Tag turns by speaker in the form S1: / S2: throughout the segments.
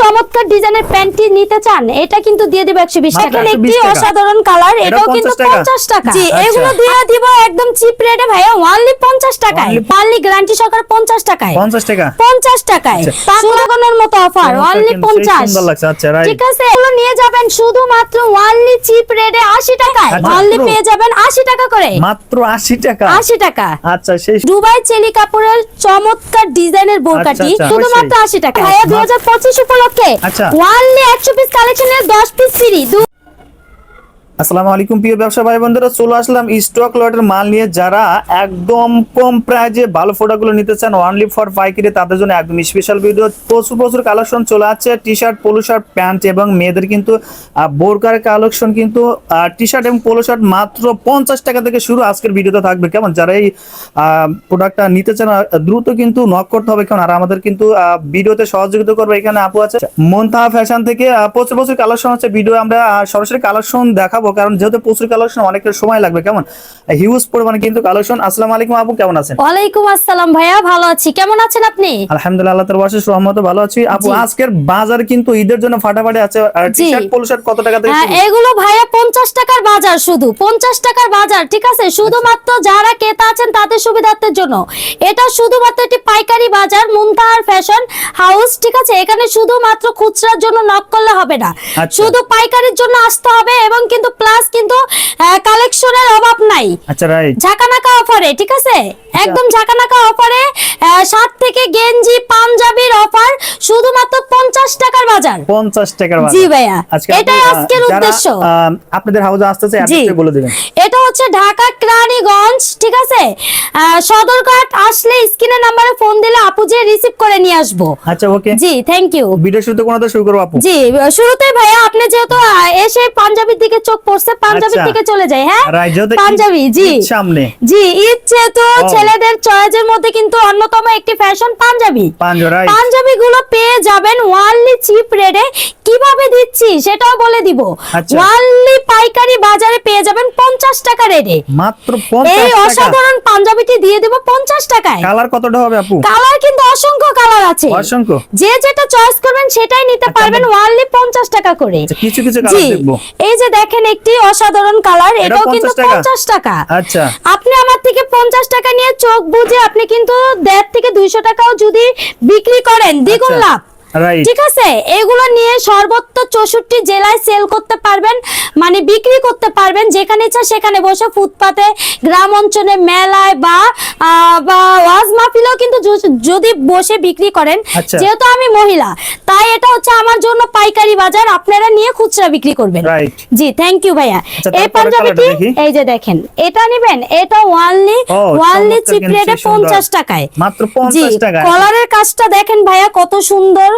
S1: চমৎকার ডিজাইনের প্যান্টটি নিতে চান এটা কিন্তু দিয়ে দিব একশো বিশ টাকা। একটি অসাধারণ কালার এটাও কিন্তু পঞ্চাশ টাকা। জি
S2: আচ্ছা।
S1: এগুলো দিয়ে দিব একদম চিপ রেটে ভাইয়া পঞ্চাশ টাকায়।
S2: Only-
S1: পারলি গ্যারান্টি সহকারে পঞ্চাশ টাকায়।
S2: পঞ্চাশ টাকা।
S1: পঞ্চাশ টাকায়। পাগলাগনের মতো অফার পঞ্চাশ।
S2: আচ্ছা.
S1: ঠিক আছে? এগুলো নিয়ে যাবেন শুধুমাত্র ওয়ানলি চিপ রেটে আশি টাকায়।
S2: আচ্ছা,
S1: ওয়ানলি পেয়ে যাবেন আশি টাকা করে।
S2: মাত্র আশি টাকা।
S1: আশি টাকা।
S2: আচ্ছা সেই
S1: দুবাই চেলি কাপড়ের চমৎকার ডিজাইনের বোরকাটি
S2: আচ্ছা,
S1: শুধুমাত্র আশি টাকা ভাইয়া দুই হাজার পঁচিশ উপলক্ষে
S2: আচ্ছা।
S1: ওয়ানলি একশো পিস কালেকশনের দশ পিস ফ্রি
S2: আসসালামু আলাইকুম প্রিয় ব্যবসা ভাই বন্ধুরা চলে আসলাম স্টক লটের মাল নিয়ে। যারা একদম কম প্রাইজে ভালো প্রোডাক্টগুলো নিতে চান অনলি ফর পাইকারি, তাদের জন্য একদম স্পেশাল ভিডিও প্রচুর প্রচুর কালেকশন চলে আসছে। T shirt polo shirt pant এবং মেয়েদের কিন্তু বোরকার কালেকশন কিন্তু টি শার্ট এবং পোলো শার্ট মাত্র পঞ্চাশ টাকা থেকে শুরু আজকের ভিডিওতে থাকবে। কেমন? যারা এই প্রোডাক্টটা নিতে চান দ্রুত কিন্তু নক করতে হবে। কেমন? আর আমাদের কিন্তু ভিডিওতে সহযোগিতা করবে এখানে আপু আছে। মন্থা ফ্যাশন থেকে প্রচুর প্রচুর কালেকশন হচ্ছে ভিডিও আমরা সরাসরি কালেকশন দেখাবো। কারণ যেহেতু প্রচুর কালেকশন অনেকটা সময় লাগবে কেমন? হিউজ পরিমাণে কিন্তু কালেকশন আসসালামু আলাইকুম আপু কেমন আছেন?
S1: ওয়ালাইকুম আসসালাম ভাইয়া ভালো আছি। কেমন আছেন আপনি?
S2: আলহামদুলিল্লাহ তার বাসে রহমতে ভালো আছি। আপু আজকের বাজার কিন্তু ঈদের জন্য ফাটাফাটি আছে।
S1: আর
S2: টি-শার্ট পোলো শার্ট কত টাকা থেকে
S1: হ্যাঁ, এগুলো ভাইয়া পঞ্চাশ টাকার বাজার শুধু পঞ্চাশ টাকার বাজার ঠিক আছে? শুধুমাত্র যারা ক্রেতা আছেন তাদের সুবিধার্থের জন্য। এটা শুধুমাত্র একটি পাইকারি বাজার মুনতাহার ফ্যাশন হাউস ঠিক আছে? এখানে শুধুমাত্র খুচরার জন্য নক করলে হবে না।
S2: আচ্ছা।
S1: শুধু পাইকারির জন্য আসতে হবে এবং কিন্তু প্লাস কিন্তু কালেকশনের অভাব নাই।
S2: আচ্ছা রাইট
S1: ঝাঁকানাকা অফারে ঠিক আছে? একদম ঝাঁকানাকা অফারে সাত থেকে গেঞ্জি পাঞ্জাবির অফার শুধুমাত্র পঞ্চাশ টাকার বাজার।
S2: পঞ্চাশ টাকার বাজার।
S1: জি ভাইয়া এটাই আজকের উদ্দেশ্য।
S2: আপনাদের হাউসে আসতেছে
S1: জি।
S2: অ্যাড্রেসটা বলে দিবেন।
S1: এটা হচ্ছে ঢাকা কেরানীগঞ্জ ঠিক আছে? সদরঘাট আসলে স্ক্রিনের নাম্বারে ফোন দিলে আপু যে রিসিভ করে নিয়ে আসব।
S2: আচ্ছা okay
S1: ji thank you
S2: video শুরুতে কোনটা শুরু করব আপু?
S1: জি শুরুতে ভাইয়া আপনি যেহেতু এসে পাঞ্জাবির দিকে চোখ পড়ছে পাঞ্জাবির
S2: থেকে
S1: দিকে চলে যায় হ্যাঁ? পাঞ্জাবি জি।
S2: সামনে।
S1: জি ইচ্ছে
S2: তো
S1: ছেলেদের চয়েজের মধ্যে কিন্তু অন্যতম একটি ফ্যাশন পাঞ্জাবি। পাঞ্জাবি গুলো পেয়ে যাবেন ওয়ানলি চিপ রেটে কীভাবে দিচ্ছি সেটাও বলে দিব।
S2: আচ্ছা।
S1: ওয়ানলি পাইকারি বাজারে পেয়ে যাবেন পঞ্চাশ টাকা রেটে।
S2: মাত্র
S1: এই
S2: পঞ্চাশ টাকা।
S1: অসাধারণ পাঞ্জাবিটি দিয়ে দেবো পঞ্চাশ টাকায়।
S2: কালার কতটা হবে আপু?
S1: কালার কিন্তু অসংখ্য কালার আছে।
S2: অসংখ্য।
S1: যে যেটা চয়েস করবেন সেটাই নিতে
S2: আচ্ছা,
S1: পারবেন ওয়ানলি পঞ্চাশ টাকা করে।
S2: আচ্ছা, কিছু কিছু কালার দেখব।
S1: এই যে দেখেন একটি অসাধারণ কালার
S2: এটাও
S1: কিন্তু
S2: 50 টাকা? আচ্ছা।
S1: আপনি আমার থেকে পঞ্চাশ টাকা নিয়ে চোখ বুঝে আপনি কিন্তু দেড় থেকে দুইশো টাকাও যদি বিক্রি করেন দ্বিগুণ লাভ। ঠিক আছে? এগুলো নিয়ে সর্বত্র চৌষট্টি জেলায় সেল করতে পারবেন মানে বিক্রি করতে পারবেন, যেখানে ইচ্ছা সেখানে বসে ফুটপাতে, গ্রাম অঞ্চলে, মেলায় বা ওয়াজ মাহফিলেও কিন্তু যদি বসে বিক্রি করেন
S2: আচ্ছা।
S1: যেহেতু আমি মহিলা তাই এটা হচ্ছে আমার জন্য পাইকারি বাজার আপনারা নিয়ে খুচরা বিক্রি করবেন জি থ্যাংক ইউ ভাইয়া
S2: আচ্ছা,
S1: এই
S2: তারপরে
S1: পাঞ্জাবিটি এই যে দেখেন এটা নেবেন এটা ওয়ানলি ওয়ানলি চিপ রেটে
S2: সুন্দর।
S1: পঞ্চাশ টাকায়
S2: মাত্র
S1: জি
S2: 50 টাকায়।
S1: কলারের কাজটা দেখেন ভাইয়া কত সুন্দর।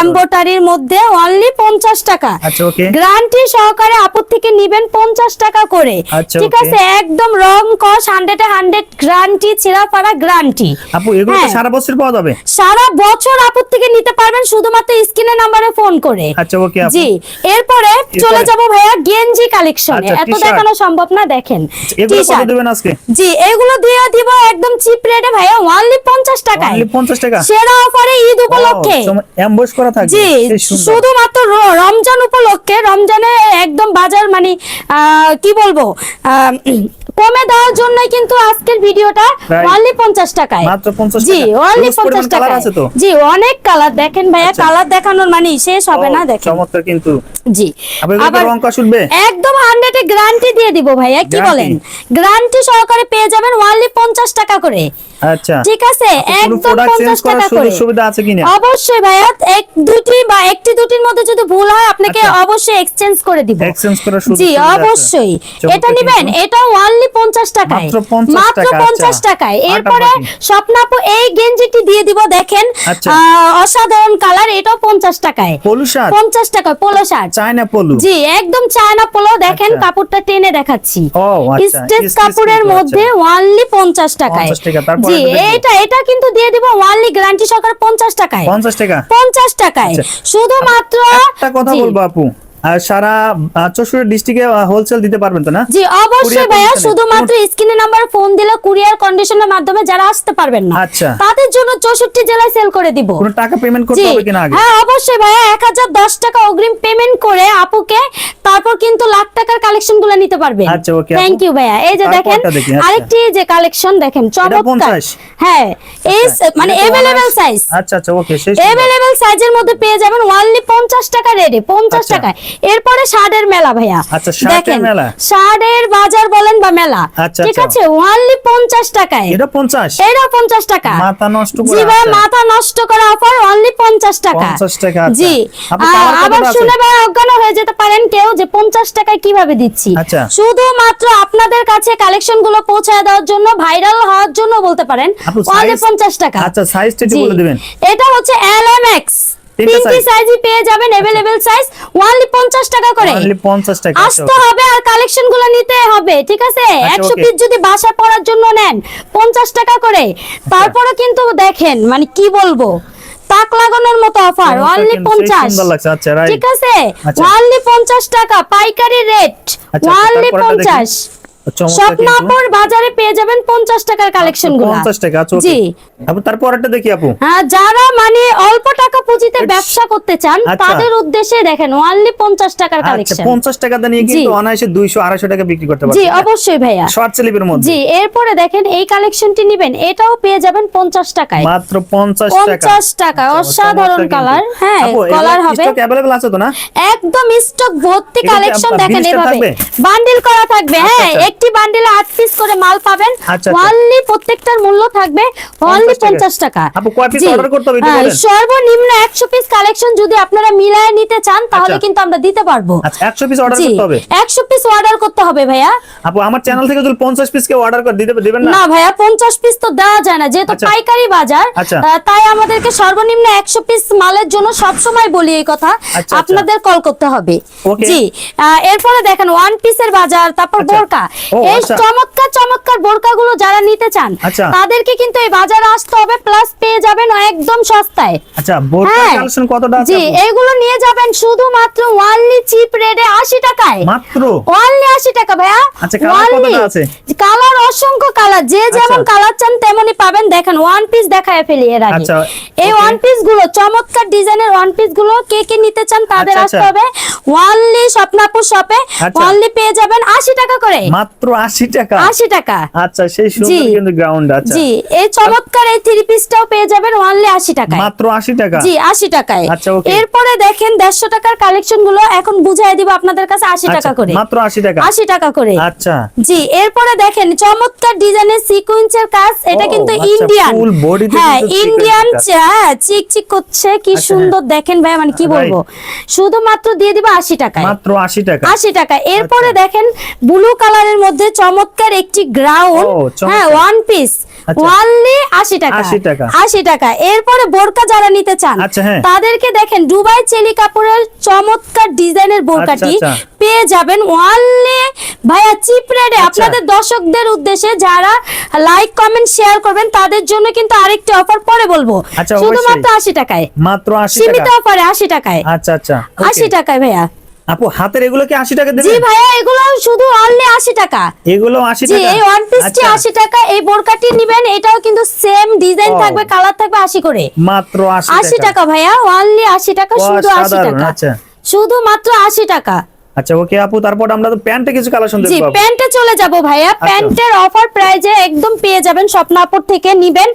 S1: এমব্রয়ডারির মধ্যে অনলি পঞ্চাশ টাকা
S2: আচ্ছা, okay.
S1: গ্যারান্টি সহকারে আপদ থেকে নিবেন পঞ্চাশ টাকা করে
S2: আচ্ছা,
S1: ঠিক আছে একদম রং কস হান্ড্রেড হান্ড্রেড গ্যারান্টি ছিঁড়া পাড়া গ্যারান্টি
S2: আপু এগুলো। সারা বছর পাওয়া যাবে?
S1: সারা বছর আপদ থেকে নিতে পারবেন শুধুমাত্র স্ক্রিনের নাম্বারে ফোন করে।
S2: আচ্ছা ওকে আপু।
S1: জি এরপরে চলে যাব ভাইয়া গেঞ্জি কালেকশনে
S2: আচ্ছা,
S1: এত দেখানো সম্ভব না দেখেন।
S2: এগুলো কত
S1: T-shirt।
S2: আজকে?
S1: জি এগুলো দিয়ে দিব একদম চিপ রেটে ভাইয়া ওয়ানলি পঞ্চাশ টাকায়।
S2: অনলি 50 টাকা?
S1: সেরা অফারে ঈদ উপলক্ষে।
S2: এমবস করা থাকবে।
S1: জি শুধুমাত্র রমজান উপলক্ষে রমজানে একদম বাজার মানে কি বলব কমে দেওয়ার জন্য কিন্তু আজকের ভিডিওটা. অনলি পঞ্চাশ টাকায়।
S2: মাত্র 50
S1: জি অনলি
S2: Huge পরিমাণ
S1: পঞ্চাশ
S2: colour
S1: টাকা
S2: আছে তো?
S1: জি অনেক কালার দেখেন ভাইয়া
S2: আচ্ছা।
S1: কালার দেখানোর মানে শেষ হবে না দেখেন।
S2: চমৎকার কিন্তু।
S1: জি। আবার
S2: রং কষ উঠবে
S1: একদম হান্ড্রেডে গ্যারান্টি দিয়ে দিব ভাইয়া কি বলেন? গ্যারান্টি সহকারে পেয়ে যাবেন ওয়ানলি পঞ্চাশ টাকা করে।
S2: আচ্ছা।
S1: ঠিক আছে? একদম
S2: প্রোডাক্ট চেঞ্জ
S1: পঞ্চাশ
S2: করার
S1: টাকা করে।
S2: সুবিধা আছে কিনা?
S1: অবশ্যই ভাইয়া এক দুটি বা একটি দুটির মধ্যে যদি ভুল হয় আপনাকে
S2: আচ্ছা।
S1: অবশ্যই এক্সচেঞ্জ করে দিব।
S2: এক্সচেঞ্জ করার সুযোগ
S1: জি অবশ্যই। এটা নিবেন এটা ওয়ানলি পঞ্চাশ টাকায়।
S2: মাত্র 50 টাকা,
S1: পঞ্চাশ
S2: আচ্ছা।
S1: টাকায় এরপরে স্বপ্নাপু এই গেঞ্জিটি দিয়ে দিব দেখেন
S2: আচ্ছা।
S1: অসাধারণ কালার এটাও পঞ্চাশ টাকায়। পঞ্চাশ টাকায় পোলো শার্ট।
S2: চায়না পলু?
S1: জি একদম চায়না পোলো। দেখেন
S2: আচ্ছা।
S1: কাপড়টা টেনে দেখাচ্ছি।
S2: ও আচ্ছা।
S1: স্টেজ কাপড়ের মধ্যে। ওয়ানলি পঞ্চাশ টাকায়।
S2: 50 টাকা, তারপরে
S1: জি এটা এটা কিন্তু দিয়ে দিব ওয়ানলি গ্যারান্টি সহকারে পঞ্চাশ টাকায়।
S2: 50 টাকা।
S1: পঞ্চাশ টাকায়। শুধুমাত্র
S2: একটা কথা বলব আপু। সারা চৌষট্টি ডিস্ট্রিক্টে হোলসেল দিতে পারবেন তো না?
S1: জি অবশ্যই ভাইয়া। শুধুমাত্র স্ক্রিনে নাম্বার ফোন দিলে কুরিয়ার কন্ডিশনের মাধ্যমে যারা আসতে পারবেন না।
S2: আচ্ছা।
S1: তাদের জন্য চৌষট্টি জেলায় সেল করে দিব।
S2: কোনো টাকা পেমেন্ট করতে হবে কিনা আগে?
S1: হ্যাঁ অবশ্যই ভাইয়া। এক হাজার দশ টাকা অগ্রিম পেমেন্ট করে আপুকে তারপর কিন্তু লাখ টাকার কালেকশনগুলো নিতে পারবেন।
S2: আচ্ছা, আপু।
S1: থ্যাংক ইউ ভাইয়া। এই যে দেখেন
S2: আচ্ছা।
S1: আরেকটি যে কালেকশন দেখেন চমৎকার। হ্যাঁ এই মানে
S2: এটা তো
S1: এভেলেবেল
S2: অনায়াস-
S1: সাইজ
S2: আচ্ছা আচ্ছা ওকে সেই
S1: এভেলেবেল সাইজের মধ্যে পেয়ে যাবেন ওয়ানলি পঞ্চাশ টাকা রেডি পঞ্চাশ
S2: আচ্ছা।
S1: টাকায়। এরপরে শার্টের মেলা ভাইয়া।
S2: আচ্ছা, শার্টের
S1: বাজার বলেন বা মেলা
S2: আচ্ছা,
S1: ঠিক
S2: আচ্ছা।
S1: আছে? ওয়ানলি পঞ্চাশ টাকায়।
S2: এটা পঞ্চাশ।
S1: এটা পঞ্চাশ টাকা।
S2: মাথা নষ্ট
S1: জি ভাই মাথা নষ্ট করা অফার অনলি পঞ্চাশ টাকা।
S2: 50 টাকা।
S1: জি। আবার শুনে ভাই অজ্ঞান হয়ে যেতে পারেন কেউ যে পঞ্চাশ টাকায় কীভাবে দিচ্ছি। শুধুমাত্র আপনাদের কাছে কালেকশনগুলো পৌঁছায় দেওয়ার জন্য ভাইরাল হওয়ার জন্য বলতে পারেন। ওয়ানলি পঞ্চাশ টাকা।
S2: আচ্ছা, size টা একটু বলে দিবেন।
S1: এটা হচ্ছে এল এম এক্স
S2: তিনটা আচ্ছা।
S1: সাইজই পেয়ে যাবেন এভেলেবেল সাইজ ওয়ানলি পঞ্চাশ টাকা করে
S2: অনলি পঞ্চাশ টাকা আচ্ছা,
S1: আসতে হবে আর কালেকশনগুলো নিতে হবে ঠিক আছে
S2: আচ্ছা,
S1: একশো
S2: okay.
S1: পিস যদি বাসা পড়ার জন্য নেন পঞ্চাশ টাকা করে
S2: আচ্ছা।
S1: তারপরে কিন্তু দেখেন মানে কি বলব তাক লাগানোর মতো অফার অনলি
S2: কিন্তু, সেই
S1: পঞ্চাশ
S2: সুন্দর লাগছে, আচ্ছা, right.
S1: ঠিক আছে
S2: আচ্ছা।
S1: অনলি পঞ্চাশ টাকা পাইকারি রেট
S2: আচ্ছা,
S1: অনলি
S2: তারপরেরটা দেখি।
S1: পঞ্চাশ
S2: চমৎকার
S1: স্বপ্নাপুর বাজারে পেয়ে যাবেন পঞ্চাশ টাকার কালেকশনগুলো।
S2: পঞ্চাশ টাকা আচ্ছা,
S1: জি।
S2: আপু তারপর দেখি আপু।
S1: হ্যাঁ, যারা মানে অল্প টাকা পুঁজিতে ব্যবসা করতে চান
S2: আচ্ছা।
S1: তাদের উদ্দেশ্যে দেখেন অনলি টাকার
S2: আচ্ছা
S1: কালেকশন
S2: পঞ্চাশ টাকা দিয়ে কিন্তু অনায়াসে দুইশো আড়াইশো টাকা বিক্রি করতে
S1: জি অবশ্যই ভাইয়া।
S2: শর্ট স্লিপের মধ্যে।
S1: জি এরপরে দেখেন এই কালেকশনটি নিবেন এটাও পেয়ে যাবেন পঞ্চাশ টাকায়।
S2: মাত্র পঞ্চাশ টাকা।
S1: পঞ্চাশ টাকা
S2: আচ্ছা,
S1: অসাধারণ কালার হ্যাঁ কালার হবে।
S2: stock available আছে তো না?
S1: একদম স্টক ভর্তি কালেকশন দেখেন এভাবে। বান্ডিল করা থাকবে
S2: আচ্ছা,
S1: হ্যাঁ
S2: আচ্ছা।
S1: একটি বান্ডিলে আট পিস করে মাল পাবেন
S2: আচ্ছা, আচ্ছা।
S1: অনলি প্রত্যেকটার মূল্য থাকবে অনলি
S2: 50 টাকা।
S1: পঞ্চাশ টাকা হ্যাঁ? সর্বনিম্ন একশো পিস কালেকশন যদি আপনারা মিলায় নিতে চান তাহলে
S2: আচ্ছা।
S1: কিন্তু আমরা দিতে পারব
S2: আচ্ছা একশো পিস অর্ডার করতে হবে
S1: একশো পিস অর্ডার করতে হবে ভাইয়া
S2: আপু আমার চ্যানেল থেকে যদি পঞ্চাশ পিস কে অর্ডার করে দিতে দিবেন না
S1: না ভাইয়া পঞ্চাশ পিস তো দেওয়া যায় না যেহেতু
S2: আচ্ছা।
S1: পাইকারি বাজার
S2: আচ্ছা।
S1: তাই আমাদেরকে সর্বনিম্ন একশো পিস মালের জন্য সবসময় বলি এই কথা
S2: আচ্ছা।
S1: আপনাদের কল করতে হবে. জি এরপরে দেখেন ওয়ান পিসের বাজার তারপর
S2: আচ্ছা।
S1: বোরকা এই
S2: আচ্ছা।
S1: চমৎকার চমৎকার বোরকা গুলো যারা নিতে চান
S2: আচ্ছা।
S1: তাদেরকে কিন্তু এই বাজারে আসতে হবে প্লাস পেয়ে যাবেন একদম সস্তায়
S2: আচ্ছা বোর্ড
S1: হ্যাঁ
S2: কালেকশন কতটা আছে
S1: জি? এগুলো নিয়ে যাবেন শুধুমাত্র ওয়ানলি চিপ রেটে আশি টাকায়
S2: মাত্র
S1: অনলি আশি টাকা ভাইয়া
S2: আচ্ছা, colour কতটা আছে?
S1: কালার অসংখ্য কালার যে যেমন
S2: আচ্ছা।
S1: কালার চান তেমনই পাবেন দেখেন ওয়ান পিস দেখায় ফেলি এর আগে এই ওয়ান পিসগুলো চমৎকার ডিজাইনের ওয়ান পিসগুলো কে কে নিতে চান তাদের আসতে। হবে ওয়ানলি স্বপ্নাপুর শপে। ওয়ানলি পেয়ে যাবেন আশি টাকা করে
S2: মাত্র আশি টাকা।
S1: আশি টাকা।
S2: আচ্ছা সেই সুন্দর কিন্তু গ্রাউন্ড আচ্ছা।
S1: জি এই চমৎকার এই থ্রি পিসটাও পেয়ে যাবেন টাকায়।
S2: মাত্র আশি টাকা?
S1: জি আশি টাকায়।
S2: আচ্ছা, okay.
S1: এরপরে দেখেন দেড়শো টাকার কালেকশনগুলো এখন বুঝাই দিব আপনাদের কাছে আশি
S2: আচ্ছা,
S1: টাকা করে।
S2: মাত্র আশি টাকা?
S1: আশি টাকা করে।
S2: আচ্ছা।
S1: জি এরপরে দেখেন চমৎকার ডিজাইনের সিকোয়েন্সের কাজ এটা কিন্তু
S2: আচ্ছা,
S1: ইন্ডিয়ান
S2: তে
S1: হ্যাঁ ইন্ডিয়ান চিক চিক করছে কি
S2: আচ্ছা,
S1: সুন্দর দেখেন ভাই মানে কি বলব? শুধুমাত্র দিয়ে দিব আশি টাকায়।
S2: মাত্র আশি টাকা।
S1: আশি টাকা। এরপরে
S2: আচ্ছা।
S1: দেখেন ব্লু কালারের মধ্যে চমৎকার একটি গ্রাউন্ড হ্যাঁ ওয়ান পিস
S2: আচ্ছা।
S1: ওয়ানলি আশি টাকা আশি টাকা। এরপরে বোরকা যারা নিতে চান
S2: আচ্ছা, হ্যাঁ।
S1: তাদেরকে দেখেন দুবাই চেলি কাপড়ের চমৎকার ডিজাইনের বোরকাটি
S2: আচ্ছা।
S1: পেয়ে যাবেন ওয়ানলি ভাইয়া চিপ রেটে। আপনাদের দর্শকদের উদ্দেশ্যে যারা লাইক কমেন্ট শেয়ার করবেন তাদের জন্য কিন্তু আরেকটি অফার পরে বলব। শুধুমাত্র আশি টাকায়।
S2: মাত্র
S1: সীমিত অফারে আশি টাকায়।
S2: আচ্ছা আচ্ছা।
S1: আশি টাকায় ভাইয়া।
S2: আপু হাতের এগুলো কি আশি টাকা
S1: জি ভাইয়া এগুলো শুধু অনলি আশি টাকা।
S2: এগুলো আশি
S1: জি এই ওয়ান পিসটি
S2: আচ্ছা,
S1: আশি টাকা এই বোরকাটি নিবেন এটাও কিন্তু সেম ডিজাইন থাকবে কালার থাকবে আশি করে।
S2: মাত্র আশি
S1: আশি টাকা। ভাইয়া অনলি আশি টাকা শুধু আশি
S2: অসাধারণ,
S1: টাকা।
S2: আচ্ছা।
S1: শুধু মাত্র আশি টাকা।
S2: আচ্ছা ওকে আপু তারপর আমরা তো প্যান্টে কিছু কালেকশন
S1: জি প্যান্টে চলে যাব ভাইয়া।
S2: আচ্ছা।
S1: প্যান্টের অফার প্রাইজে একদম পেয়ে যাবেন স্বপ্নাপুর থেকে নিবেন।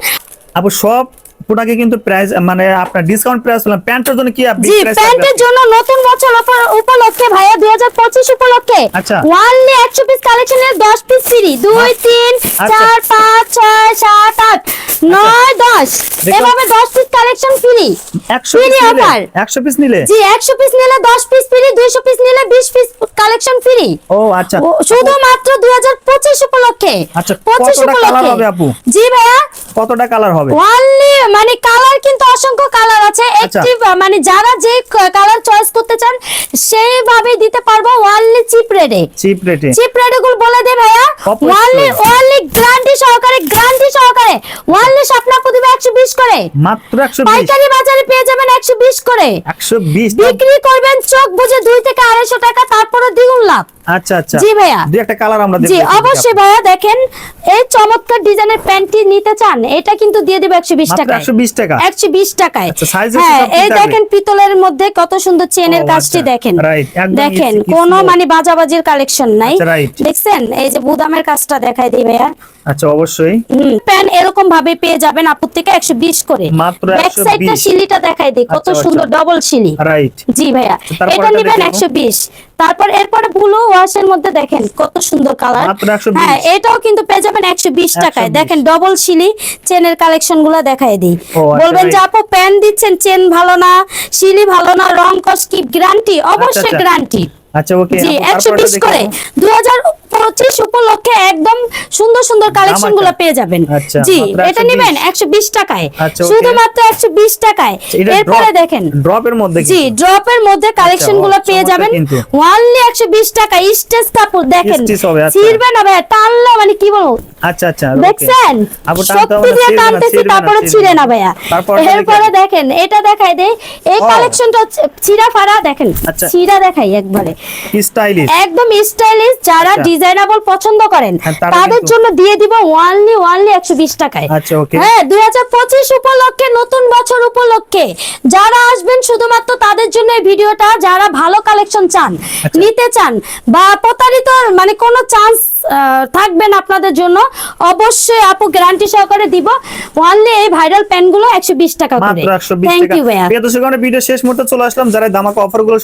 S2: আপু সব প্রোডাক্টে কিন্তু প্রাইস মানে আপনার ডিসকাউন্ট প্রাইস বললাম প্যান্টের জন্য কি আপনি
S1: জি প্যান্টের জন্য নতুন বছর অফার উপলক্ষে ভাইয়া দুই হাজার পঁচিশ উপলক্ষে
S2: আচ্ছা।
S1: ওয়ানলি একশো পিস কালেকশনের দশ পিস ফ্রি দুই তিন
S2: আচ্ছা।
S1: চার পাঁচ ছয় সাত আট নয় দশ।
S2: দেখো।
S1: এভাবে দশ পিস কালেকশন ফ্রি
S2: একশো
S1: Free
S2: পিস নিলে
S1: offer।
S2: একশো পিস নিলে?
S1: জি একশো পিস নিলে দশ পিস ফ্রি দুইশো পিস নিলে বিশ পিস কালেকশন ফ্রি
S2: ও আচ্ছা।
S1: শুধুমাত্র দুই হাজার পঁচিশ উপলক্ষে।
S2: আচ্ছা,
S1: পঁচিশ
S2: কতটা colour
S1: উপলক্ষে।
S2: হবে আপু?
S1: জি ভাইয়া।
S2: কতটা কালার হবে?
S1: ওয়ানলি মানে কালার কিন্তু অসংখ্য কালার আছে।
S2: আচ্ছা।
S1: একটি মানে যারা যে কালার চয়েস করতে চান সেইভাবে দিতে পারব ওয়ানলি চিপ রেটে
S2: চিপ রেটে
S1: চিপ রেটে গুলো বলে দে ভাইয়া। ওয়ানলি ওয়ানলি গ্যারান্টি সহকারে গ্যারান্টি সহকারে। ওয়ানলি স্বপ্না প্রতিভা একশো বিশ করে।
S2: মাত্র একশো বিশ।
S1: পাইকারি বাজারে পেয়ে যাবেন একশো বিশ করে।
S2: একশো বিশ।
S1: বিক্রি করবেন চোখ বুঝে দুই থেকে আড়াইশো টাকা তারপরে দ্বিগুণ লাভ।
S2: আচ্ছা আচ্ছা।
S1: জি ভাইয়া।
S2: দুই একটা কালার আমরা
S1: জি অবশ্যই ভাইয়া দেখেন এই চমৎকার ডিজাইনের প্যান্টটি নিতে চান এটা কিন্তু দিয়ে দেবো একশো বিশ
S2: মাত্র
S1: টাকায়।
S2: একশো বিশ টাকা?
S1: একশো বিশ টাকায়।
S2: আচ্ছা,
S1: হ্যাঁ এই দেখেন পিতলের মধ্যে কত সুন্দর চেনের কাজটি দেখেন। দেখেন কোনো মানে বাজাবাজির কালেকশন নাই। দেখছেন? এই যে বুদামের কাজটা দেখাই দিই ভাইয়া।
S2: আচ্ছা অবশ্যই।
S1: প্যান এরকম ভাবে পেয়ে যাবেন আপুর থেকে একশো বিশ করে।
S2: মাত্র 120
S1: দেখাই দিই কত। সুন্দর ডবল শিলি
S2: রাইট
S1: জি ভাইয়া। এটা নিবেন একশো বিশ। তারপর এরপরে ব্লু ওয়াশের মধ্যে দেখেন কত সুন্দর কালার। হ্যাঁ এটাও কিন্তু পেয়ে যাবেন একশো বিশ টাকায়। দেখেন ডবল শিলি চেনের কালেকশনগুলা দেখাই দিই।
S2: আচ্ছা,
S1: বলবেন যে আপু প্যান দিচ্ছেন চেন ভালো না শিলি ভালো না রং কস কি গ্যারান্টি অবশ্যই
S2: গ্রান্টি
S1: গ্যারান্টি
S2: আচ্ছা ওকে
S1: জি একশো বিশ করে। দুই হাজার পঁচিশ উপলক্ষে একদম সুন্দর সুন্দর
S2: কালেকশনগুলো
S1: পেয়ে যাবেন।
S2: আচ্ছা,
S1: জি এটা
S2: 120
S1: নিবেন একশো বিশ টাকায়।
S2: আচ্ছা,
S1: শুধুমাত্র একশো বিশ টাকায়। এরপরে দেখেন।
S2: ড্রপের মধ্যে
S1: জি ড্রপের মধ্যে
S2: কালেকশনগুলো
S1: পেয়ে যাবেন। ওয়ানলি একশো বিশ টাকা স্টেজ কাপড় দেখেন।
S2: আচ্ছা।
S1: ছিড়বে না ভাই টানলে মানে কি বলব?
S2: আচ্ছা আচ্ছা
S1: দেখছেন? দিয়ে টানতেছি তারপরে ছিঁড়ে
S2: না।
S1: ভাইয়া। এরপরে
S2: দেখেন।
S1: এটা দেখাই দেই। এই। কালেকশনটা চিরা ফাড়া দেখেন।
S2: আচ্ছা।
S1: দেখাই একবারে।
S2: স্টাইলিশ
S1: একদম স্টাইলিশ যারা
S2: আচ্ছা।
S1: ডিজাইনেবল পছন্দ করেন
S2: হ্যাঁ,
S1: তাদের জন্য দিয়ে দিব ওয়ানলি ওয়ানলি একশো বিশ টাকায়
S2: আচ্ছা,
S1: হ্যাঁ দুই হাজার পঁচিশ উপলক্ষে নতুন বছর উপলক্ষে যারা আসবেন শুধুমাত্র তাদের জন্য এই ভিডিওটা যারা ভালো কালেকশন চান
S2: আচ্ছা।
S1: নিতে চান বা প্রতারিত মানে কোনো চান্স থাকবে না আপনাদের জন্য। অবশ্যই আপু গ্যারান্টি সহকারে দিব। অনলি এই ভাইরাল প্যানগুলো একশো বিশ টাকা করে।
S2: একশো
S1: থ্যাংক ইউ ভাইয়া।
S2: প্রিয় দর্শক, আমরা ভিডিও শেষ মুহূর্তে চলে আসলাম। যারা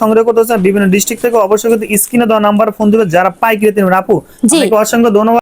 S2: সংগ্রহ করতে চান বিভিন্ন ডিস্ট্রিক্ট থেকে অবশ্যই কিন্তু স্ক্রিনে দেওয়া নাম্বার ফোন দিবে যারা পাইকারি নেবেন আপু অসংখ্য ধন্যবাদ।